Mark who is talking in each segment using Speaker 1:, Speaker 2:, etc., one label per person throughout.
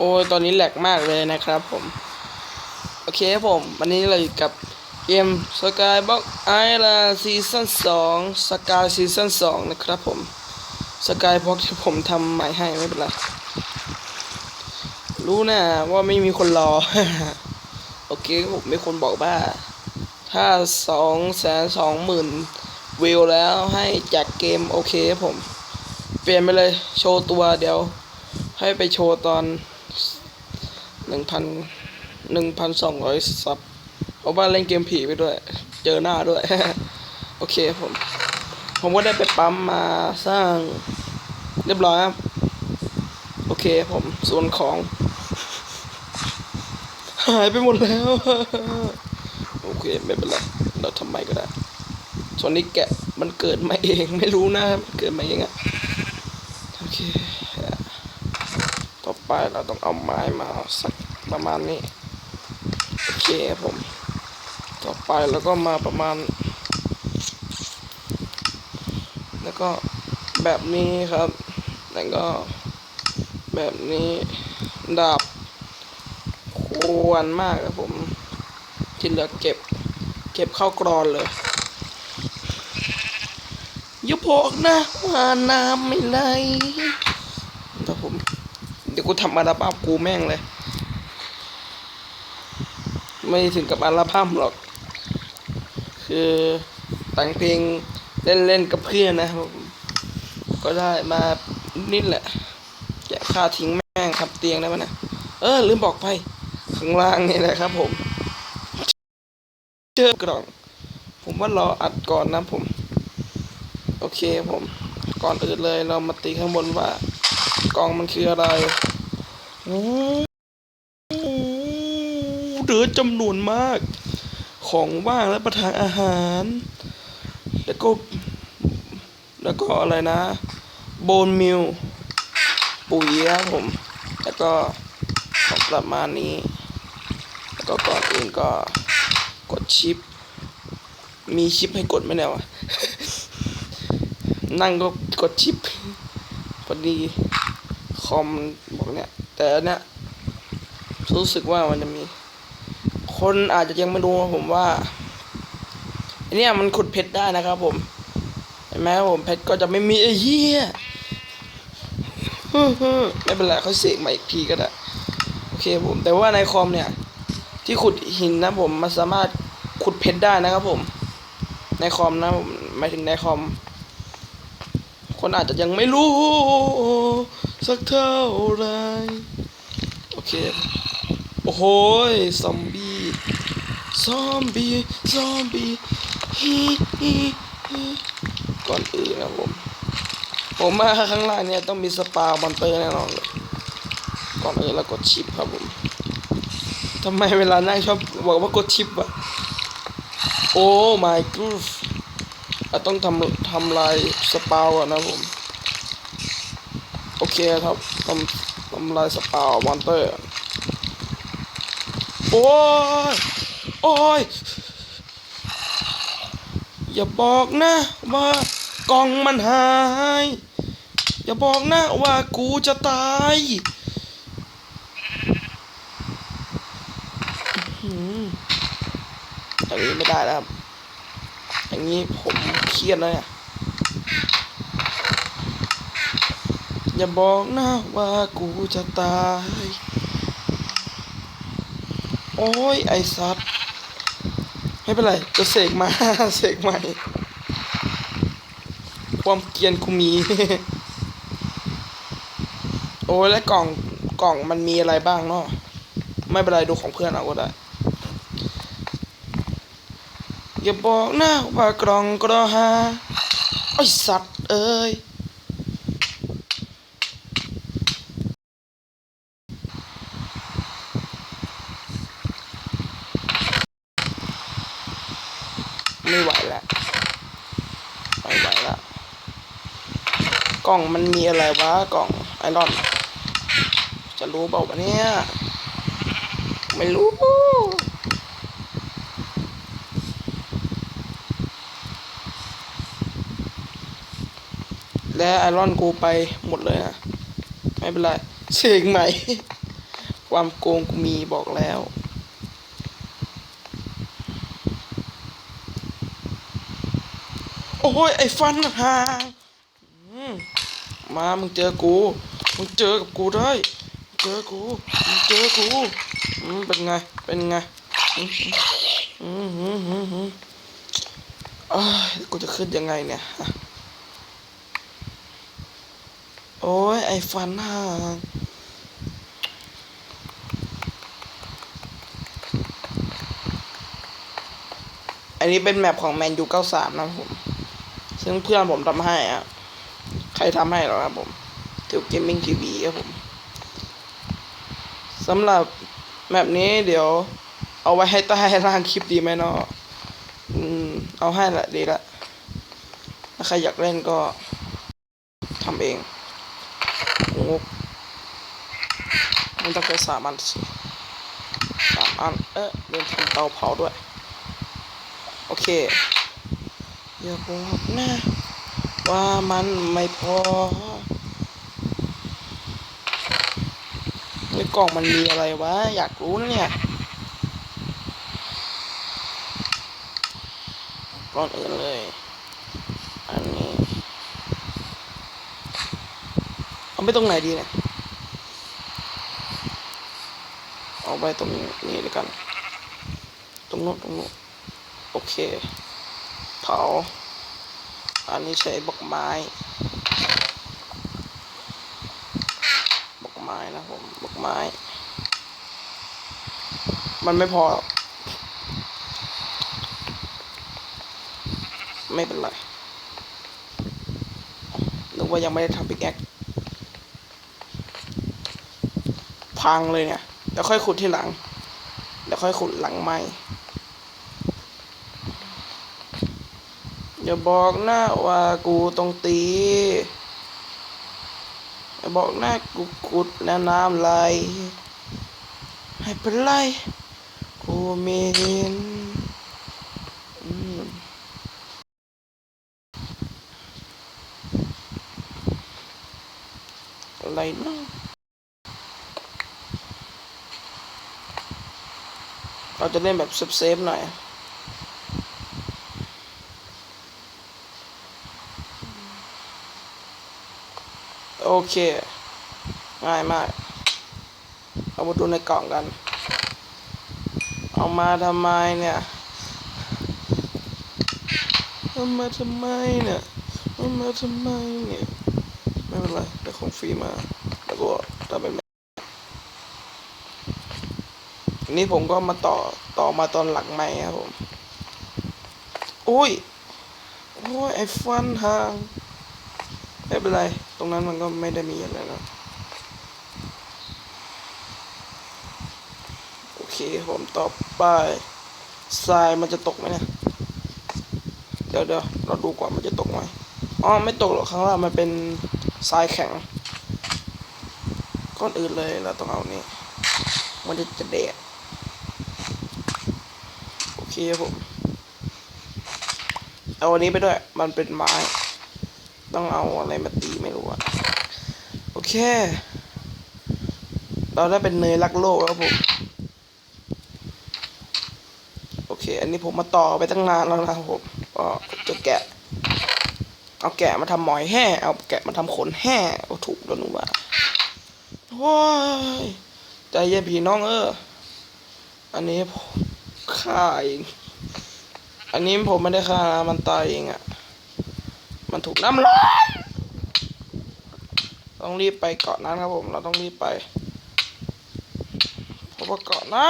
Speaker 1: โอ้ยตอนนี้แหลกมากเลยนะครับผม โอเคครับผม วันนี้เราอยู่กับเกม Skyblock Island Season 2 Sky Season 2นะครับผม Skyblock ที่ผมทำใหม่ให้ไม่เป็นไร รู้นะว่าไม่มีคนรอ โอเคครับผมมีคนบอกว่า ถ้าสองแสนสองหมื่นวิวแล้วให้จากเกมโอเคครับผม เปลี่ยนไปเลยโชว์ตัวเดี๋ยวให้ไปโชว์ตอน หนึ่งพันหนึ่งพันสองร้อยซับเพราะว่าเล่นเกมผีไปด้วย เจอหน้าด้วย โอเคผม ผมก็ได้ไปปั๊มมาสร้างเรียบร้อยครับ โอเคผมส่วนของ หายไปหมดแล้ว โอเคไม่เป็นไร เราทำไมก็ได้ ส่วนนี้แกะมันเกิดมาเองไม่รู้นะมันเกิดมาเองอะโอเค ต่อไปเราต้องเอาไม้มาสัก ประมาณนี้โอเคครับผมต่อไปแล้วก็มาประมาณ แล้วก็แบบนี้ครับ แล้วก็แบบนี้ดาบควรมากครับผมที่เหลือเก็บ เก็บเข้ากรอนเลยอย่าบอกนะว่าน้ำไม่ไหลแต่ผม เดี๋ยวกูทำอัลบั้มกูแม่งเลย ไม่ถึงกับอัลบั้มหรอก คือแต่งเพลงเล่นๆกับเพื่อนนะครับ ก็ได้มานิดแหละ แกะค่าทิ้งแม่งครับเตียงได้ไหมนะ เออ ลืมบอกไป ข้างล่างนี่แหละครับ ผม เจอกล่อง ผมว่ารออัดก่อนนะผม โอเคผม ก่อนอื่นเลยเรามาตีข้างบนว่ากล่องมันคืออะไรอ หลือจำนวนมาก ของว่างและประทานอาหาร แล้วก็ แล้วก็อะไรนะ โบนมิลปุ๋ยครับผม แล้วก็ของประมาณนี้ แล้วก็ก่อนอื่นก็กดชิป มีชิปให้กดไหมเนี่ยวะนั่งก็กดชิปพอดีคอมบอกเนี่ย แต่อันเนี้ยรู้สึกว่ามันจะมี คนอาจจะยังไม่รู้นะผมว่าอันนี้มันขุดเพชรได้นะครับผม เห็นไหมครับผมเพชรก็จะไม่มีไอ้เหี้ยไม่เป็นไรเขาเสกมาอีกทีก็ได้โอเคผม แต่ว่าในคอมเนี่ย ที่ขุดหินนะผมมันสามารถขุดเพชรได้นะครับผม ในคอมนะผมหมายถึงในคอม คนอาจจะยังไม่รู้ สักเท่าไหรโอเค โอ้โหซอมบี้ ซอมบี้ซอมบี้ฮีฮีฮีก่อนอื่นนะผม ผมมาข้างล่างเนี่ยต้องมีสปาบอนเตอร์แน่นอนเลยก่อนอื่นเรากดชิปครับผมทำไมเวลานั่งชอบบอกว่ากดชิปอะโอ้ my god เราต้องทำทำลายสปาวก่อนนะผม โอเคครับทำทำลายสปาวมอนเตอร์ โอ้ โอ้ย อย่าบอกนะว่ากล่องมันหาย อย่าบอกนะว่ากูจะตายอื้อหืออย่างนี้ไม่ได้แล้วครับ อย่างนี้ผมเครียดเลยอะอย่าบอกนะว่ากูจะตาย โอ้ย ไอสัตว์ ไม่เป็นไร จะเสกมา เสกใหม่ ความเกรียนกูมี โอ้ยแล้วกล่องกล่องมันมีอะไรบ้างเนาะไม่เป็นไรดูของเพื่อนเอาก็ได้อย่าบอกนะว่ากล่องกระหาไอสัตว์เอ้ย ไม่ไหวแล้วไม่ไหวแล้วกล่องมันมีอะไรวะกล่องไอรอน จะรู้เปล่าวะเนี่ย ไม่รู้และไอรอนกูไปหมดเลยนะ ไม่เป็นไรเสกใหม่ ความโกงกูมีบอกแล้ว โอ้ยไอ้ฟันห่างอืมมา มึงเจอกู มึงเจอกับกูได้เจอกู มึงเจอกูอืมเป็นไง เป็นไงอืมอืมอืมอืมอืมเอ้ยกูจะขึ้นยังไงเนี่ยฮะโอ้ยไอ้ฟันห่างอันนี้เป็นแมปของแมนยู 93 นะครับผม ซึ่งเพื่อนผมทำให้อะใครทำให้หรอครับผมทิวเกมมิ่งทีวีครับผมสำหรับแมปนี้เดี๋ยว เอาไว้ให้ใต้ล่างคลิปดีไหมเนาะอืม เอาให้ละดีละถ้าใครอยากเล่นก็ทำเองโอ้มันต้องใช้สามอันสิสามอัน เอ๊ะเดินทำเตาเผาด้วย โอเค อย่าบอกนะว่ามันไม่พอในกล่องมันมีอะไรวะ อยากรู้นะเนี่ยก่อนอื่นเลย อันนี้ เอาไปตรงไหนดีเนี่ยเอาไปตรงนี้เลยกัน ตรงโน้นตรงโน้นโอเค เผาอันนี้ใช้บอกไม้บอกไม้นะผมบอกไม้ มันไม่พอ ไม่เป็นไรนึกว่ายังไม่ได้ทำปิกแอคพังเลยเนี่ยเดี๋ยวค่อยขุดที่หลังเดี๋ยวค่อยขุดหลังไม้ อย่าบอกหนะว่ากูต้องตี อย่าบอกหนะกูขุดแล้วน้ำไหลไม่เป็นไร กูไม่เห็นอืมอะไรนะเราจะเล่นแบบเซฟๆหน่อย โอเค ง่ายมากเอามาดูในกล่องกัน เอามาทำไมเนี่ยเอามาทำไมเนี่ยเอามาทำไมเนี่ย ไม่เป็นไรได้ของฟรีมา แล้วก็ถ้าเป็นแบบอันนี้ผมก็มาต่อต่อมาตอนหลังไม้ครับผม อุ้ย โอ้ย ไอ้ฟันห่าง ไม่เป็นไร ตรงนั้นมันก็ไม่ได้มีอะไรแล้วโอเคผมต่อไปทรายมันจะตกไหมเนี่ย เดี๋ยวเดี๋ยวเราดูก่อนมันจะตกไหมอ๋อไม่ตกหรอกข้างล่างมันเป็นทรายแข็ง ก้อนอื่นเลยเราต้องเอานี่มันจะจะแดดโอเคครับผม เอาอันนี้ไปด้วย มันเป็นไม้ ต้องเอาอะไรมาตีไม่รู้อะโอเค เราได้เป็นเนยรักโลกแล้วผมโอเค อันนี้ผมมาต่อไปตั้งนานแล้วนะครับผมก็จะแกะ เอาแกะมาทำหมอยแห่เอาแกะมาทำขนแห่โอ้ถูกแล้วหนูว่าว้ายใจเย็นพี่น้องเออ อันนี้ผมฆ่าเอง อันนี้ผมไม่ได้ฆ่านะมันตายเองอะ มันถูกน้ำร้อนต้องรีบไปเกาะนั้นครับผม เราต้องรีบไปเพราะว่าเกาะนะ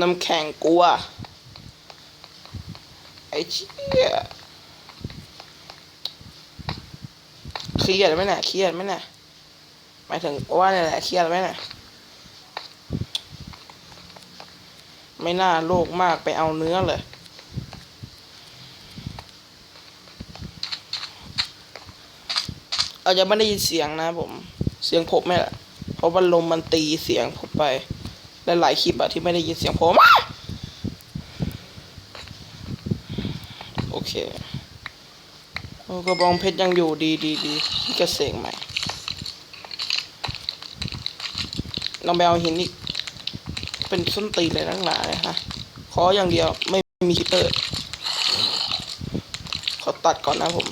Speaker 1: น้ำแข็งกลัว ไอ้เชี่ยเครียดไหมเนี่ยเครียดไหมเนี่ยมายถึงว่าเนี่ยแหละเครียดไหมเนี่ยไม่น่าโลภมากไปเอาเนื้อเลยอาจจะไม่ได้ยินเสียงนะผม เสียงผมไม่ละเพราะว่าลมมันตีเสียงผมไป และหลายคลิปอะที่ไม่ได้ยินเสียงผมโอเคโอ้กระบองเพชรยังอยู่ดีดีดีที่กระเสงใหม่ลองไปเอาหินอีก เป็นส้นตีเลยทั้งหลายเลยฮะขออย่างเดียวไม่มีชิปเปอร์ขอตัดก่อนนะผม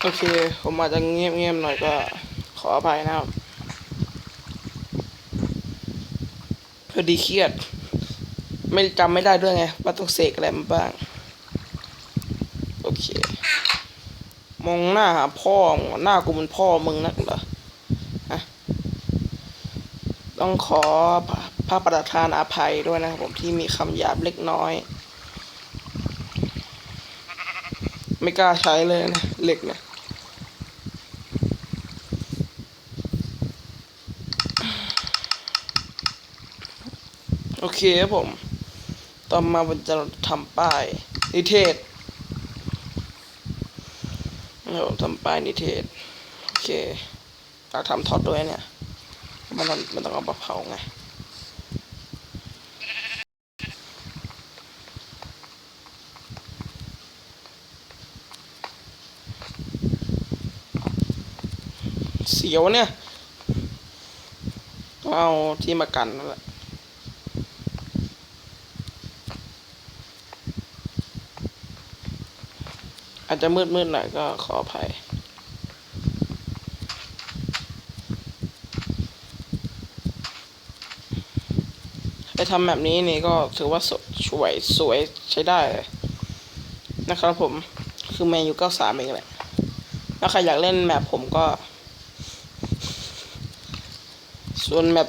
Speaker 1: โอเค ผมอาจจะเงียบๆหน่อยก็ขออภัยนะครับ อดีเครียด ไม่จำไม่ได้ด้วยไงว่าต้องเสกอะไรมาบ้าง โอเค มองหน้าหาพ่อมึงหน้ากูมันพ่อมึงนักเหรอต้องขอพระประธานอภัยด้วยนะครับผมที่มีคำหยาบเล็กน้อย ไม่กล้าใช้เลยนะเหล็กเนี่ย เคครับผม ต่อมาผมจะทำป้าย นิเทศเราทำป้ายนิเทศ โอเคอยากทำท็อตด้วยเนี่ย มันต้องมันต้องเอามาเผาไงเสียวเนี่ย เอาที่มากันนั่นแหละ จจะมืดๆหน่อยก็ขออภัย ไปทำแบบนี้นี่ก็ถือว่าสสวยสวยใช้ได้เลยนะครับผมคือแมนยูเก้าสามเองแหละ ถ้าใครอยากเล่นแมปผมก็ ส่วนแมป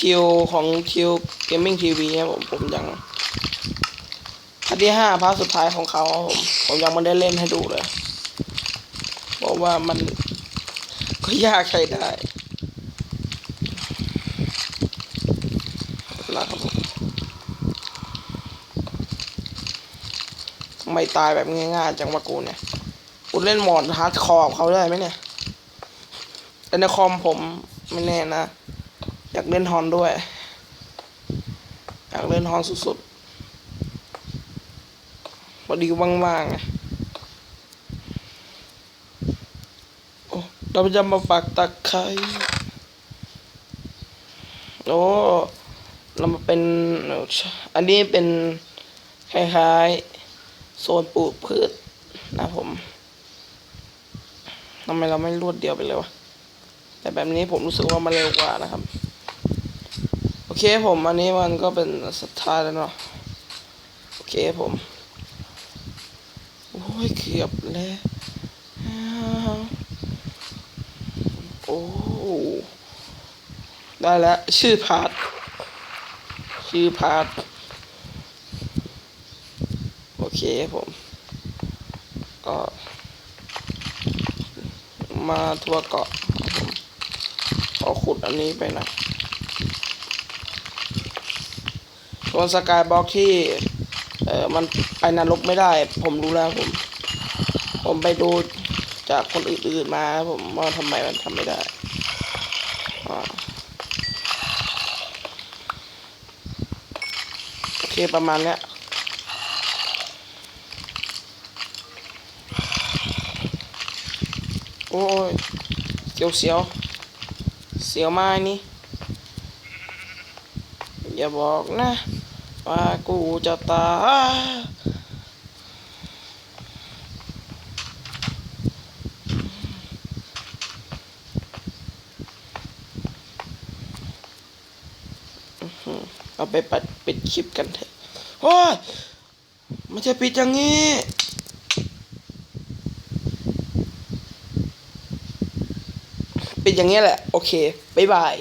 Speaker 1: ทิวของทิวเกมมิ่งทีวีครับผมผมยังาร์ทที่ห้าพาร์ทสุดท้ายของเขาผมผมยังไม่ได้เล่นให้ดูเลยเพราะว่ามันก็ยากใช้ได้นะครับผมไม่ตายแบบง่ายๆจังวะกูเนี่ยกูเล่นหมอดฮาร์ดคอร์เขาได้ไหมเนี่ยแต่ในคอมผมไม่แน่นะ อยากเล่นฮอนด้วย อยากเล่นฮอนสุดๆ อดีว่างๆไงโอ้เราจะมาปักตะไคร้โอ้เรามาเป็น อันนี้เป็นคล้ายๆโซนปลูกพืชนะผมทำไมเราไม่รวดเดียวไปเลยวะ แต่แบบนี้ผมรู้สึกว่ามันเร็วกว่านะครับ โอเคผมอันนี้มันก็เป็นสุดท้ายแล้วเนาะ โอเคผม ยเกือบแล้วโอ้ได้แล้ว ชื่อพาร์ทชื่อพาร์ทโอเคผม ก็ มาทัวร์เกาะครับผมขอขุดอันนี้ไปหนะส่วนสกายบล็อกที่ เออมันไปนรกไม่ได้ ผมรู้แล้วผม ผมไปดูจากคนอื่นๆมาผมว่าทำไมมันทำไม่ได้โอเคประมาณนี้โอ้ยเสียวเสียวเสียวมากนี่อย่าบอกนะ ว่ากูจะตายเอาไปปัดปิดคลิปกันเถอะโอ้ยม่ใช่ปิดอย่างนี้เป็นอย่างนี้แหละ โอเค บ๊ายบาย